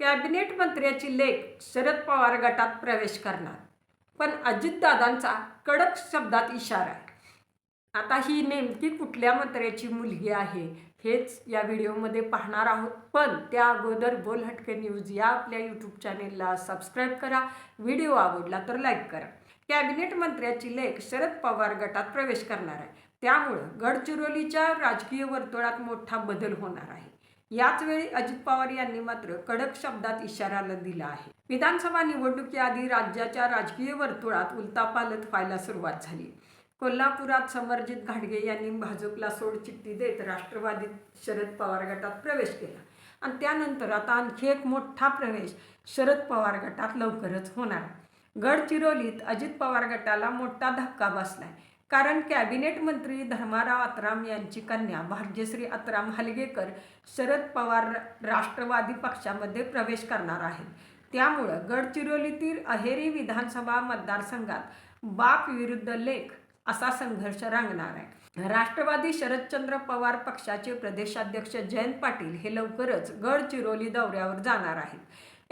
Cabinet मंत्र्याची लेख शरद पवार गटात प्रवेश करणार. पण अजितदादांचा कडक शब्दात इशारा आहे. आता ही नेमकी कुठल्या मंत्र्याची मुलगी आहे हेच या व्हिडिओमध्ये पाहणार आहोत. पण त्या अगोदर बोल हटके न्यूज या आपल्या यूट्यूब चॅनेलला सबस्क्राईब करा व्हिडिओ आवडला तर लाईक करा. कॅबिनेट मंत्र्याची लेख शरद पवार गटात प्रवेश करणार आहे. त्यामुळं गडचिरोलीच्या राजकीय वर्तुळात मोठा बदल होणार आहे. याच वेळी अजित पवार यांनी मात्र कडक शब्दात इशाराला दिला आहे. विधानसभा निवडणुकीआधी राज्याच्या राजकीय वर्तुळात उलतापालत व्हायला सुरुवात झाली. कोल्हापुरात समरजित घाटगे यांनी भाजपला सोड चिठ्ठी देत राष्ट्रवादीत शरद पवार गटात प्रवेश केला. आणि त्यानंतर आता आणखी एक मोठा प्रवेश शरद पवार गटात लवकरच होणार. गडचिरोलीत अजित पवार गटाला मोठा धक्का बसलाय. कारण कॅबिनेट मंत्री धर्माराव आत्राम यांची कन्या भाग्यश्री आत्राम हलगेकर शरद पवार राष्ट्रवादी पक्षामध्ये प्रवेश करणार आहेत. त्यामुळं गडचिरोलीतील अहेरी विधानसभा मतदारसंघात बाप विरुद्ध लेख असा संघर्ष रांगणार आहे. राष्ट्रवादी शरदचंद्र पवार पक्षाचे प्रदेशाध्यक्ष जयंत पाटील हे लवकरच गडचिरोली दौऱ्यावर जाणार आहेत.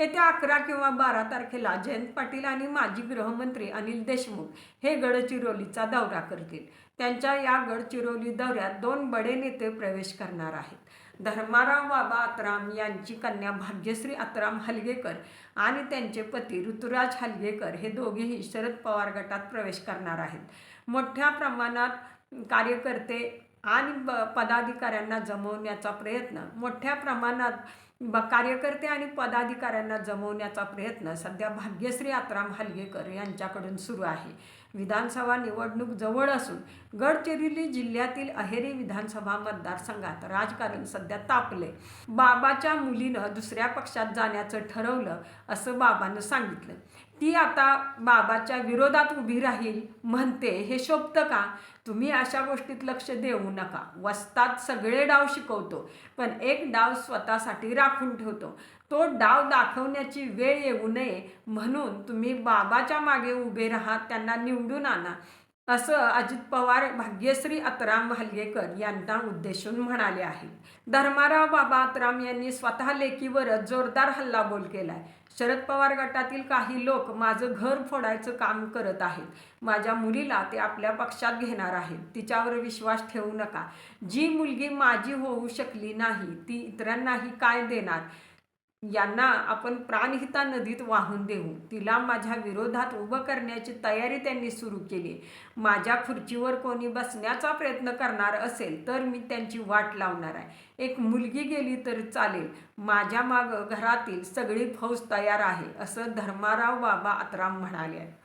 येत्या अकरा किंवा बारा तारखेला जयंत पाटील आणि माजी गृहमंत्री अनिल देशमुख हे गडचिरोलीचा दौरा करतील. त्यांच्या या गडचिरोली दौऱ्यात दोन बडे नेते प्रवेश करणार आहेत. धर्माराव बाबा अत्राम यांची कन्या भाग्यश्री अत्राम हलगेकर आणि त्यांचे पती ऋतुराज हलगेकर हे दोघेही शरद पवार गटात प्रवेश करणार आहेत. मोठ्या प्रमाणात कार्यकर्ते आणि ब पदाधिकाऱ्यांना जमवण्याचा प्रयत्न मोठ्या प्रमाणात ब कार्यकर्ते आणि पदाधिकाऱ्यांना जमवण्याचा प्रयत्न सध्या भाग्यश्री आत्राम हलगेकर यांच्याकडून सुरू आहे. विधानसभा निवडणूक जवळ असून गडचिरोली जिल्ह्यातील अहेरी विधानसभा मतदारसंघात राजकारण सध्या तापले. बाबाच्या मुलीनं दुसऱ्या पक्षात जाण्याचं ठरवलं असं बाबानं सांगितलं. ती आता बाबाच्या विरोधात उभी राहील म्हणते हे शोभतं का? तुम्ही अशा गोष्टीत लक्ष देऊ नका. वस्तात सगळे डाव शिकवतो पण एक डाव स्वतःसाठी राखून ठेवतो. तो डाव दाखवण्याची वेळ येऊ नये म्हणून तुम्ही बाबाच्या मागे उभे राहा त्यांना निवडून आणा. असं अजित पवार भाग्यश्री अतराम हलगेकर यांना उद्देशून म्हणाले आहेत धर्माराव बाबा अतराम यांनी स्वतः लेकीवरच जोरदार हल्लाबोल केलाय. शरद पवार गटातील काही लोक माझं घर फोडायचं काम करत आहेत. माझ्या मुलीला ते आपल्या पक्षात घेणार आहेत. तिच्यावर विश्वास ठेवू नका. जी मुलगी माझी होऊ शकली नाही ती इतरांनाही काय देणार? यांना आपण प्राणहिता नदीत वाहून देऊ. तिला माझ्या विरोधात उभं करण्याची तयारी त्यांनी सुरू केली. माझ्या खुर्चीवर कोणी बसण्याचा प्रयत्न करणार असेल तर मी त्यांची वाट लावणार आहे. एक मुलगी गेली तर चालेल. माझ्या मागं घरातील सगळी फौज तयार आहे असं धर्माराव बाबा अतराम म्हणाले. आहे